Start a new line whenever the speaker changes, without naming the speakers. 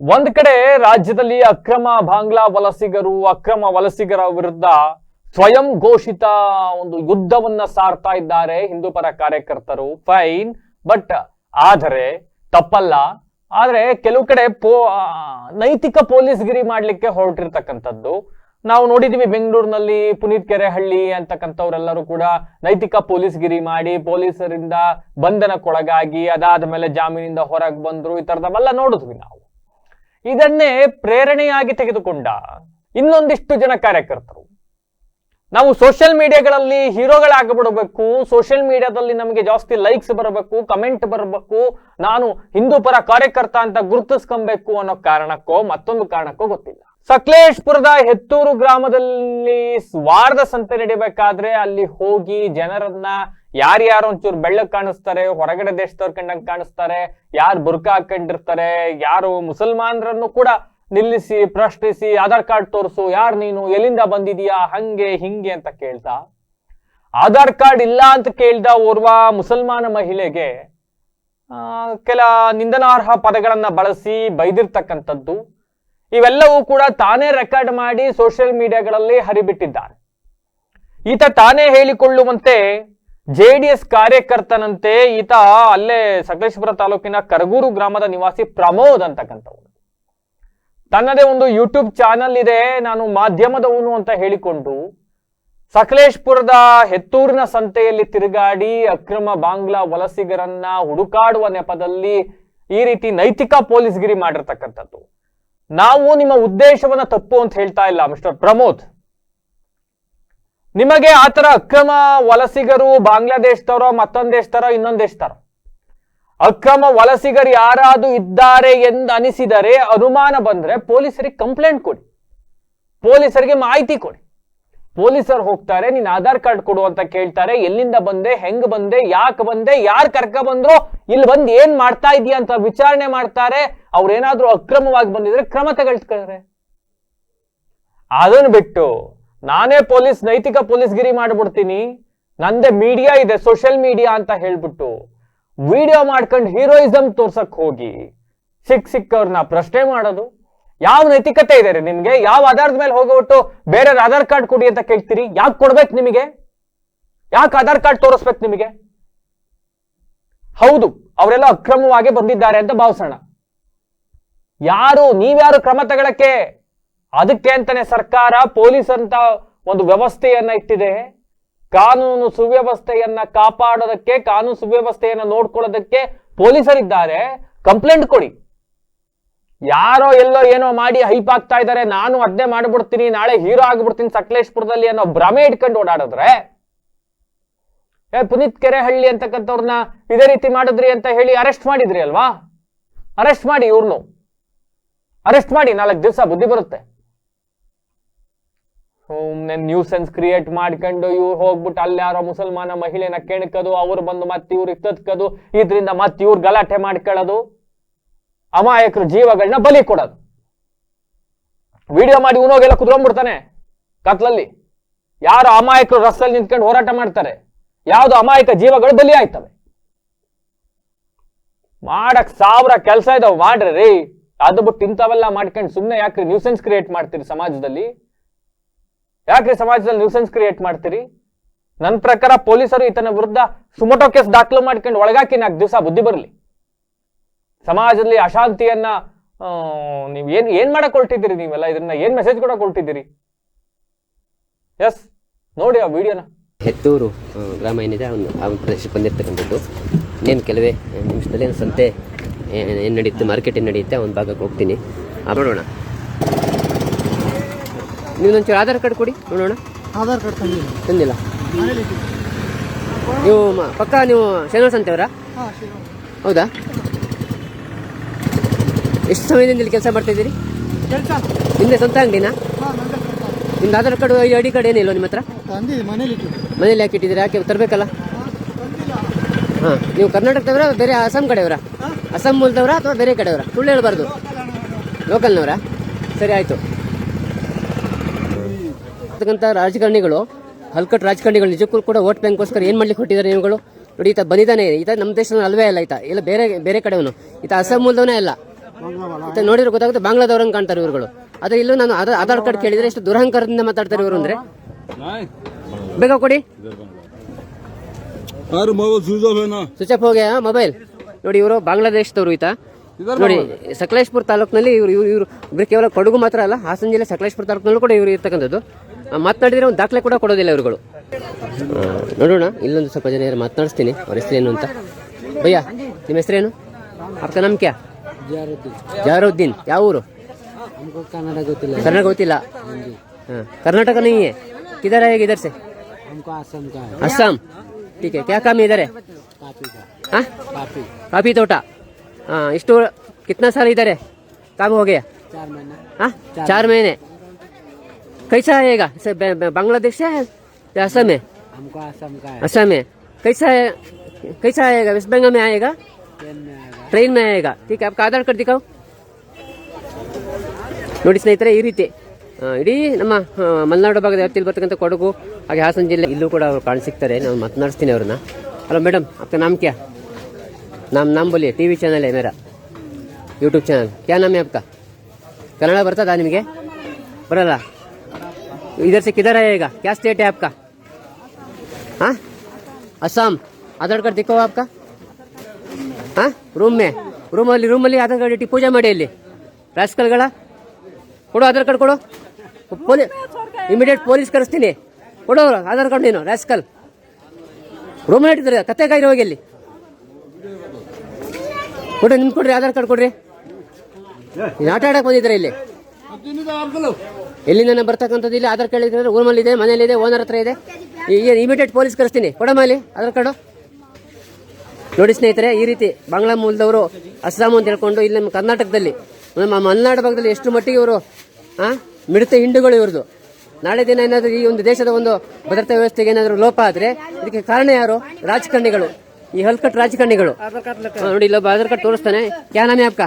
ಒಂದ್ ಕಡೆ ರಾಜ್ಯದಲ್ಲಿ ಅಕ್ರಮ ಬಾಂಗ್ಲಾ ವಲಸಿಗರು, ಅಕ್ರಮ ವಲಸಿಗರ ವಿರುದ್ಧ ಸ್ವಯಂ ಘೋಷಿತ ಒಂದು ಯುದ್ಧವನ್ನ ಸಾರ್ತಾ ಇದ್ದಾರೆ ಹಿಂದೂ ಪರ ಕಾರ್ಯಕರ್ತರು. ಫೈನ್ ಬಟ್ ಆದರೆ ತಪ್ಪಲ್ಲ. ಆದ್ರೆ ಕೆಲವು ಕಡೆ ಪೋ ನೈತಿಕ ನೈತಿಕ ಪೊಲೀಸ್ಗಿರಿ ಮಾಡ್ಲಿಕ್ಕೆ ಹೊರಟಿರ್ತಕ್ಕಂಥದ್ದು. ನಾವು ನೋಡಿದೀವಿ ಬೆಂಗಳೂರಿನಲ್ಲಿ ಪುನೀತ್ ಕೆರೆಹಳ್ಳಿ ಅಂತಕ್ಕಂಥವ್ರೆಲ್ಲರೂ ಕೂಡ ನೈತಿಕ ಪೊಲೀಸ್ ಗಿರಿ ಮಾಡಿ ಪೊಲೀಸರಿಂದ ಬಂಧನಕ್ಕೊಳಗಾಗಿ ಅದಾದ ಮೇಲೆ ಜಾಮೀನಿಂದ ಹೊರಗೆ ಬಂದ್ರು, ಈ ತರದವೆಲ್ಲ ನೋಡಿದ್ವಿ ನಾವು. ಇದನ್ನೇ ಪ್ರೇರಣೆಯಾಗಿ ತೆಗೆದುಕೊಂಡ ಇನ್ನೊಂದಿಷ್ಟು ಜನ ಕಾರ್ಯಕರ್ತರು. ನಾವು ಸೋಷಿಯಲ್ ಮೀಡಿಯಾಗಳಲ್ಲಿ ಹೀರೋಗಳಾಗಿಬಿಡಬೇಕು ಸೋಷಿಯಲ್ ಮೀಡಿಯಾದಲ್ಲಿ ನಮಗೆ ಜಾಸ್ತಿ ಲೈಕ್ಸ್ ಬರಬೇಕು ಕಮೆಂಟ್ ಬರಬೇಕು, ನಾನು ಹಿಂದೂ ಪರ ಕಾರ್ಯಕರ್ತ ಅಂತ ಗುರುತಿಸ್ಕೊಬೇಕು ಅನ್ನೋ ಕಾರಣಕ್ಕೋ, ಮತ್ತೊಂದು ಕಾರಣಕ್ಕೋ ಗೊತ್ತಿಲ್ಲ. ಸಕಲೇಶ್ಪುರದ ಹೆತ್ತೂರು ಗ್ರಾಮದಲ್ಲಿ ವಾರದ ಸಂತೆ ನಡಿಬೇಕಾದ್ರೆ ಅಲ್ಲಿ ಹೋಗಿ ಜನರನ್ನ ಯಾರ್ಯಾರು ಒಂಚೂರು ಬೆಳ್ಳಕ್ ಕಾಣಿಸ್ತಾರೆ, ಹೊರಗಡೆ ದೇಶದವ್ರ ಕಂಡಂಗ್ ಕಾಣಿಸ್ತಾರೆ, ಯಾರು ಬುರ್ಕ ಹಾಕೊಂಡಿರ್ತಾರೆ, ಯಾರು ಮುಸಲ್ಮಾನರನ್ನು ಕೂಡ ನಿಲ್ಲಿಸಿ, ಪ್ರಶ್ನಿಸಿ, ಆಧಾರ್ ಕಾರ್ಡ್ ತೋರಿಸು, ಯಾರು ನೀನು, ಎಲ್ಲಿಂದ ಬಂದಿದೀಯಾ, ಹಂಗೆ, ಹಿಂಗೆ ಅಂತ ಕೇಳ್ತಾ. ಆಧಾರ್ ಕಾರ್ಡ್ ಇಲ್ಲ ಅಂತ ಕೇಳ್ದ ಓರ್ವ ಮುಸಲ್ಮಾನ ಮಹಿಳೆಗೆ ಕೆಲ ನಿಂದನಾರ್ಹ ಪದಗಳನ್ನ ಬಳಸಿ ಬೈದಿರ್ತಕ್ಕಂಥದ್ದು. ಇವೆಲ್ಲವೂ ಕೂಡ ತಾನೇ ರೆಕಾರ್ಡ್ ಮಾಡಿ ಸೋಷಿಯಲ್ ಮೀಡಿಯಾಗಳಲ್ಲಿ ಹರಿಬಿಟ್ಟಿದ್ದಾನೆ. ಈತ ತಾನೇ ಹೇಳಿಕೊಳ್ಳುವಂತೆ ಜೆ ಡಿ ಎಸ್ ಕಾರ್ಯಕರ್ತನಂತೆ ಈತ ಅಲ್ಲೇ ಸಕಲೇಶಪುರ ತಾಲೂಕಿನ ಕರಗೂರು ಗ್ರಾಮದ ನಿವಾಸಿ ಪ್ರಮೋದ್ ಅಂತಕ್ಕಂಥವ್ನು. ತನ್ನದೇ ಒಂದು ಯೂಟ್ಯೂಬ್ ಚಾನಲ್ ಇದೆ, ನಾನು ಮಾಧ್ಯಮದವನು ಅಂತ ಹೇಳಿಕೊಂಡು ಸಕಲೇಶ್ಪುರದ ಹೆತ್ತೂರಿನ ಸಂತೆಯಲ್ಲಿ ತಿರುಗಾಡಿ ಅಕ್ರಮ ಬಾಂಗ್ಲಾ ವಲಸಿಗರನ್ನ ಹುಡುಕಾಡುವ ನೆಪದಲ್ಲಿ ಈ ರೀತಿ ನೈತಿಕ ಪೊಲೀಸ್ಗಿರಿ ಮಾಡಿರ್ತಕ್ಕಂಥದ್ದು. ನಾವು ನಿಮ್ಮ ಉದ್ದೇಶವನ್ನ ತಪ್ಪು ಅಂತ ಹೇಳ್ತಾ ಇಲ್ಲ, ಮಿಸ್ಟರ್ ಪ್ರಮೋದ್. ನಿಮಗೆ ಆತರ ಅಕ್ರಮ ವಲಸಿಗರು ಬಾಂಗ್ಲಾದೇಶದವರೋ ಮತ್ತೊಂದ್ ದೇಶದವರೋ ಇನ್ನೊಂದ್ ದೇಶದವರೋ ಅಕ್ರಮ ವಲಸಿಗರು ಯಾರಾದ್ರೂ ಇದ್ದಾರೆ ಎಂದು ಅನಿಸಿದರೆ ಅನುಮಾನ ಬಂದ್ರೆ ಪೊಲೀಸರಿಗೆ ಕಂಪ್ಲೇಂಟ್ ಕೊಡಿ. ಪೊಲೀಸರಿಗೆ ಮಾಹಿತಿ ಕೊಡಿ. ಪೊಲೀಸರು ಹೋಗ್ತಾರೆ ನೀನ್ ಆಧಾರ್ ಕಾರ್ಡ್ ಕೊಡು ಅಂತ ಕೇಳ್ತಾರೆ, ಎಲ್ಲಿಂದ ಬಂದೆ, ಹೆಂಗ್ ಬಂದೆ, ಯಾಕೆ ಬಂದೆ, ಯಾರು ಕರ್ಕ ಬಂದ್ರು ಇಲ್ಲಿ ಬಂದು ಏನ್ ಮಾಡ್ತಾ ಇದೀಯ ಅಂತ ವಿಚಾರಣೆ ಮಾಡ್ತಾರೆ ಅವ್ರೇನಾದ್ರೂ ಅಕ್ರಮವಾಗಿ ಬಂದಿದ್ರೆ ಕ್ರಮ ತಗೊಳ್ತಾರೆ ಅದನ್ನು ಬಿಟ್ಟು ನಾನೇ ಪೊಲೀಸ್, ನೈತಿಕ ಪೊಲೀಸ್ಗಿರಿ ಮಾಡ್ಬಿಡ್ತೀನಿ. ನಂದೇ ಮೀಡಿಯಾ ಇದೆ, ಸೋಷಿಯಲ್ ಮೀಡಿಯಾ ಅಂತ ಹೇಳ್ಬಿಟ್ಟು ವಿಡಿಯೋ ಮಾಡ್ಕೊಂಡು ಹೀರೋಯಿಸಮ್ ತೋರ್ಸಕ್ ಹೋಗಿ. ಸಿಕ್ ಸಿಕ್ಕವ್ರನ್ನ ಪ್ರಶ್ನೆ ಮಾಡೋದು. ಯಾವ ನೈತಿಕತೆ ಇದೆ ರೀ ನಿಮ್ಗೆ? ಯಾವ ಆಧಾರದ ಮೇಲೆ ಹೋಗ್ಬಿಟ್ಟು ಬೇರೆ ಆಧಾರ್ ಕಾರ್ಡ್ ಕೊಡಿ ಅಂತ ಕೇಳ್ತೀರಿ? ಯಾಕೆ ಕೊಡ್ಬೇಕು ನಿಮಗೆ? ಯಾಕೆ ಆಧಾರ್ ಕಾರ್ಡ್ ತೋರಿಸ್ಬೇಕು ನಿಮಗೆ? ಹೌದು, ಅವರೆಲ್ಲ ಅಕ್ರಮವಾಗಿ ಬಂದಿದ್ದಾರೆ ಅಂತ ಭಾವಿಸೋಣ. ಯಾರು, ನೀವ್ಯಾರು ಕ್ರಮ ತಗೊಳಕ್ಕೆ ಅದಕ್ಕೆ ಅಂತಾನೆ ಸರ್ಕಾರ ಪೊಲೀಸ್ ಅಂತ ಒಂದು ವ್ಯವಸ್ಥೆಯನ್ನ ಇಟ್ಟಿದೆ. ಕಾನೂನು ಸುವ್ಯವಸ್ಥೆಯನ್ನ ಕಾಪಾಡೋದಕ್ಕೆ, ಕಾನೂನು ಸುವ್ಯವಸ್ಥೆಯನ್ನ ನೋಡ್ಕೊಳ್ಳೋದಕ್ಕೆ ಪೊಲೀಸರಿದ್ದಾರೆ. ಕಂಪ್ಲೇಂಟ್ ಕೊಡಿ. ಯಾರೋ ಎಲ್ಲೋ ಏನೋ ಮಾಡಿ ಹೈಪ್ ಆಗ್ತಾ ಇದ್ದಾರೆ. ನಾನು ಅದನ್ನೇ ಮಾಡ್ಬಿಡ್ತೀನಿ, ನಾಳೆ ಹೀರೋ ಆಗ್ಬಿಡ್ತೀನಿ ಸಕಲೇಶ್ಪುರದಲ್ಲಿ ಅನ್ನೋ ಭ್ರಮೆ ಇಟ್ಕೊಂಡು ಓಡಾಡಿದ್ರೆ, ಏ ಪುನೀತ್ ಕೆರೆಹಳ್ಳಿ ಅಂತಕ್ಕಂಥವ್ರನ್ನ ಇದೇ ರೀತಿ ಮಾಡಿದ್ರಿ ಅಂತ ಹೇಳಿ ಅರೆಸ್ಟ್ ಮಾಡಿದ್ರಿ ಅಲ್ವಾ? ಅರೆಸ್ಟ್ ಮಾಡಿ ಇವ್ರನ್ನು ಅರೆಸ್ಟ್ ಮಾಡಿ ನಾಲ್ಕು ದಿವಸ ಬುದ್ಧಿ ಬರುತ್ತೆ. ಸುಮ್ನೆ ನ್ಯೂಸೆನ್ಸ್ ಕ್ರಿಯೇಟ್ ಮಾಡ್ಕೊಂಡು ಇವ್ರು ಹೋಗ್ಬಿಟ್ಟು ಅಲ್ಲಿ ಯಾರೋ ಮುಸಲ್ಮಾನ ಮಹಿಳೆನ ಕೆಣಕದು, ಅವ್ರು ಬಂದು ಮತ್ತೆ ಇವ್ರಿಗೆ ತತ್ಕದು ಇದರಿಂದ ಮತ್ತೆ ಇವ್ರು ಗಲಾಟೆ ಮಾಡ್ಕೊಳ್ಳೋದು. ಅಮಾಯಕರು ಜೀವಗಳನ್ನ ಬಲಿ ಕೊಡೋದು. ವಿಡಿಯೋ ಮಾಡಿ ಇವನೋಗೆಲ್ಲ ಕುದ್ಕೊಂಡ್ಬಿಡ್ತಾನೆ ಕತ್ಲಲ್ಲಿ. ಯಾರು ಅಮಾಯಕರು ರಸ್ತಲ್ಲಿ ನಿಂತ್ಕೊಂಡು ಹೋರಾಟ ಮಾಡ್ತಾರೆ. ಯಾವ್ದು ಅಮಾಯಕ ಜೀವಗಳು ಬಲಿ ಆಯ್ತವೆ. ಮಾಡಕ್ ಸಾವಿರ ಕೆಲಸ ಇದಾವೆ. ಮಾಡ್ರಿ ಅದು ಬಿಟ್ಟು ಇಂಥವೆಲ್ಲ ಮಾಡ್ಕೊಂಡು ಸುಮ್ಮನೆ ಯಾಕೆ ನ್ಯೂಸೆನ್ಸ್ ಕ್ರಿಯೇಟ್ ಮಾಡ್ತೀರಿ ಸಮಾಜದಲ್ಲಿ? ಯಾಕ್ರಿ ಸಮಾಜದಲ್ಲಿ ನ್ಯೂಸೆನ್ಸ್ ಕ್ರಿಯೇಟ್ ಮಾಡ್ತೀರಿ? ನನ್ನ ಪ್ರಕಾರ ಪೊಲೀಸರು ಈತನ ವಿರುದ್ಧ ಸುಮಟೋ ಕೇಸ್ ದಾಖಲು ಮಾಡ್ಕೊಂಡು ಒಳಗಾಕಿ ನಾಲ್ಕು ದಿವಸ ಬುದ್ಧಿ ಬರಲಿ. ಸಮಾಜದಲ್ಲಿ ಅಶಾಂತಿಯನ್ನ ನೀವು ಏನ್ ಏನ್ ಮಾಡಕ್ ಹೊರಟಿದ್ದೀರಿ ನೀವೆಲ್ಲ? ಇದನ್ನ ಏನ್ ಮೆಸೇಜ್ ಕೂಡ ಹೊರಟಿದ್ದೀರಿ ಎಸ್ ನೋಡಿ ಆ ವಿಡಿಯೋನ
ಹೆತ್ತೂರು ಗ್ರಾಮ ಏನಿದೆ, ಅವನು ಆ ಪ್ರದೇಶಕ್ಕೆ ಬಂದಿರ್ತಕ್ಕಂಥದ್ದು. ಇನ್ನೇನು ಕೆಲವೇ ನಿಮಿಷದಲ್ಲಿ ಏನು ಸಂತೆ ಏನು ನಡೆಯುತ್ತೆ ಮಾರ್ಕೆಟ್ ಏನು ನಡೆಯುತ್ತೆ ಒಂದು ಭಾಗಕ್ಕೆ ಹೋಗ್ತೀನಿ. ನೋಡೋಣ. ನೀವು ಒಂಚೂರು ಆಧಾರ್ ಕಾರ್ಡ್ ಕೊಡಿ ನೋಡೋಣ.
ಆಧಾರ್ ಕಾರ್ಡ್
ತಂದಿಲ್ಲ?
ತಂದಿಲ್ಲ.
ನೀವು ಮ- ಪಕ್ಕ ನೀವು ಶ್ರೀನಿವಾಸ ಸಂತೆಯವರಾ
ಹಾಂ
ಹೌದಾ? ಎಷ್ಟು ಸಮಯದಿಂದ ಇಲ್ಲಿ ಕೆಲಸ ಮಾಡ್ತಾಯಿದ್ದೀರಿ
ಕೆಲಸ.
ನಿಮ್ಮದೇ ಸ್ವಂತ ಅಂಗಡಿನಾ? ನಿಮ್ದು Aadhaar card I D card ಏನಿಲ್ಲ ನಿಮ್ಮ ಹತ್ರ?
ಮನೇಲಿ
ಮನೇಲಿ ಯಾಕೆ ಇಟ್ಟಿದ್ದೀರಾ? ಯಾಕೆ ತರಬೇಕಲ್ಲ? ಹಾಂ ನೀವು ಕರ್ನಾಟಕದವರ ಬೇರೆ ಅಸ್ಸಾಂ ಕಡೆಯವರಾ? ಅಸ್ಸಾಂ ಮೂಲದವರಾ ಅಥವಾ ಬೇರೆ ಕಡೆಯವರಾ? ಸುಳ್ಳು ಹೇಳ್ಬಾರ್ದು. ಲೋಕಲ್ನವರಾ? ಸರಿ ಆಯಿತು. ಇರ್ತಕ್ಕಂಥ ರಾಜಕಾರಣಿಗಳು ಹಲ್ಕಟ್ ರಾಜಕಾರಣಿಗಳು ನಿಜಕ್ಕೂ ಕೂಡ ವೋಟ್ ಬ್ಯಾಂಕ್ಗೋಸ್ಕರ ಏನು ಮಾಡ್ಲಿಕ್ಕೆ ಹೊಟ್ಟಿದ್ದಾರೆ ನೀವುಗಳು ನೋಡಿ ಈತ ಬಂದಿದ್ದಾನೆ. ಈತ ನಮ್ಮ ದೇಶದ ಅಲ್ವೇ ಇಲ್ಲ ಈತ. ಇಲ್ಲ ಬೇರೆ ಬೇರೆ ಕಡೆಯವನು ಈತ ಅಸ್ಸಾಂ ಮೂಲದವನೇ ಅಲ್ಲ. ಈತ ನೋಡಿದ್ರೆ ಗೊತ್ತಾಗುತ್ತೆ ಬಾಂಗ್ಲಾದವ್ರಂಗೆ ಕಾಣ್ತಾರೆ ಇವರುಗಳು. ಆದರೆ ಇಲ್ಲೂ ನಾನು ಆಧಾರ್ ಕಾರ್ಡ್ ಕೇಳಿದರೆ ಎಷ್ಟು ದುರಹಂಕಾರದಿಂದ ಮಾತಾಡ್ತಾರೆ ಇವರು ಅಂದ್ರೆ? ಬೇಗ ಕೊಡಿ. ಸ್ವಿಚ್ ಆಫ್ ಹೋಗ್ಯಾ? ಮೊಬೈಲ್? ನೋಡಿ ಇವರು ಬಾಂಗ್ಲಾದೇಶದವರು ಈತ. ನೋಡಿ ಸಕಲೇಶ್ಪುರ ತಾಲೂಕಿನಲ್ಲಿ ಇವರು ಇವರು ಇವರು ಕೇವಲ ಕೊಡಗು ಮಾತ್ರ ಅಲ್ಲ ಹಾಸನ ಜಿಲ್ಲೆ ಸಕಲೇಶ್ಪುರ ತಾಲೂಕಿನಲ್ಲೂ ಕೂಡ ಇವರು ಇರ್ತಕ್ಕಂಥದ್ದು. ಮಾತನಾಡಿದ್ರೆ ಒಂದು ದಾಖಲೆ ಕೂಡ ಕೊಡೋದಿಲ್ಲ ಇವುಗಳು ಆ, ನೋಡೋಣ ಇಲ್ಲೊಂದು ಸ್ವಲ್ಪ ಜನ ಯಾರು ಮಾತನಾಡಿಸ್ತೀನಿ ಅವ್ರ ಹೆಸರೇನು ಅಂತ ಭಯ್ಯ ನಿಮ್ಮ ಹೆಸರೇನು ಅಪ್ಪ ನಮ್ ಕ್ಯಾ ಜಾರುದ್ದೀನ್ ಯಾವ ಊರು
ಕನ್ನಡ ಗೊತ್ತಿಲ್ಲ
ಕರ್ನಾಟಕ ಗೊತ್ತಿಲ್ಲ हाँ कर्नाटक नहीं है किधर है इधर से
हमको आसम का है
असम ठीक है क्या काम है इधर है
काफी का
हाँ
काफी
काफी तोटा हाँ इस तो कितना साल इधर है काम हो गया
चार महीना
हाँ चार महीने कैसा आएगा बांग्लादेश से या असम है
हमको असम का है
असम है कैसा है कैसा आएगा वेस्ट बंगाल में आएगा ಟ್ರೈನ್ ಮೇ ಈಗ ಟೀಕ್ ಆಪ್ಕ ಆಧಾರ್ ಕಾರ್ಡ್ ದಿಕ್ಕಾವು ನೋಡಿ ಸ್ನೇಹಿತರೆ ಈ ರೀತಿ. ಇಡೀ ನಮ್ಮ ಮಲೆನಾಡು ಭಾಗದ ವ್ಯಾಪ್ತಿಯಲ್ಲಿ ಬರ್ತಕ್ಕಂಥ ಕೊಡಗು ಹಾಗೆ ಹಾಸನ ಜಿಲ್ಲೆ ಇಲ್ಲೂ ಕೂಡ ಅವ್ರು ಕಾಣಿಸಿಕ್ತಾರೆ. ನಾನು ಮಾತನಾಡಿಸ್ತೀನಿ ಅವ್ರನ್ನ. ಹಲೋ ಮೇಡಮ್ ಆಪ್ಕ ನಾಮ್ ಕ್ಯಾ? ನಮ್ಮ ನಾಮ್ ಬೋಲಿ ಟಿ ವಿ ಚಾನಲ್ ಮೇರಾ? YouTube channel. ಕ್ಯಾ ನಾಮೇ ಆಪ್ಕ ಕನ್ನಡ ಬರ್ತದಾ ನಿಮಗೆ? ಬರಲ್ಲ? इधर से किधर आएगा क्या स्टेट है आपका हाँ असम आधार कार्ड दिखाओ आपका ಹಾಂ ರೂಮ್ ಮೇ ರೂಮಲ್ಲಿ ರೂಮಲ್ಲಿ ಆಧಾರ್ ಕಾರ್ಡ್ ಇಟ್ಟು ಪೂಜೆ ಮಾಡಿ ಇಲ್ಲಿ ರಾಸ್ಕಲ್ಗಳ ಕೊಡು ಆಧಾರ್ ಕಾರ್ಡ್ ಕೊಡು ಪೊಲೀ ಇಮಿಡಿಯೇಟ್ ಪೊಲೀಸ್ ಕರೆಸ್ತೀನಿ ಕೊಡು ಆಧಾರ್ ಕಾರ್ಡ್ ನೀನು ರಾಸ್ಕಲ್ ರೂಮಲ್ಲಿ ಇಟ್ಟಿದ್ದಾರೆ ಕತ್ತೆ ಕಾಯಿರಿ ಹೋಗಿ ಅಲ್ಲಿ ಕೊಡ್ರಿ ನಿಮ್ಗೆ ಕೊಡ್ರಿ ಆಧಾರ್ ಕಾರ್ಡ್ ಕೊಡ್ರಿ ನೀನು ಆಟ ಆಡಕ್ಕೆ ಬಂದಿದ್ದೀರಾ ಇಲ್ಲಿ ಎಲ್ಲಿಂದ ಬರ್ತಕ್ಕಂಥದ್ದು ಇಲ್ಲಿ ಆಧಾರ್ ಕಾರ್ಡ್ ಇದ್ರೆ ರೂಮಲ್ಲಿ ಇದೆ ಮನೇಲಿದೆ ಓನರ್ ಹತ್ರ ಇದೆ. ಈಗ ಇಮಿಡಿಯೇಟ್ ಪೊಲೀಸ್ ಕರೆಸ್ತೀನಿ. ಕೊಡಮ್ಮ ಅಲ್ಲಿ ಆಧಾರ್ ಕಾರ್ಡು. ನೋಡಿ ಸ್ನೇಹಿತರೆ ಈ ರೀತಿ ಬಾಂಗ್ಲಾ ಮೂಲದವರು ಅಸ್ಸಾಂ ಅಂತ ಹೇಳ್ಕೊಂಡು ಇಲ್ಲಿ ನಮ್ಮ ಕರ್ನಾಟಕದಲ್ಲಿ ನಮ್ಮ ಮಲೆನಾಡು ಭಾಗದಲ್ಲಿ ಎಷ್ಟು ಮಟ್ಟಿಗೆ ಇವರು ಆ ಮಿಡತ ಹಿಂಡುಗಳು ಇವ್ರದ್ದು. ನಾಳೆ ದಿನ ಏನಾದರೂ ಈ ಒಂದು ದೇಶದ ಒಂದು ಭದ್ರತಾ ವ್ಯವಸ್ಥೆಗೆ ಏನಾದರೂ ಲೋಪ ಆದರೆ ಇದಕ್ಕೆ ಕಾರಣ ಯಾರು? ರಾಜಕಾರಣಿಗಳು. ಈ ಹಲ್ಕಟ್ ರಾಜಕಾರಣಿಗಳು. ನೋಡಿ ಇಲ್ಲೊಬ್ಬ ಆಧಾರ್ ಕಾರ್ಡ್ ತೋರಿಸ್ತಾನೆ. ಕ್ಯಾ ನಾಮೆ ಆಪ್ಕಾ?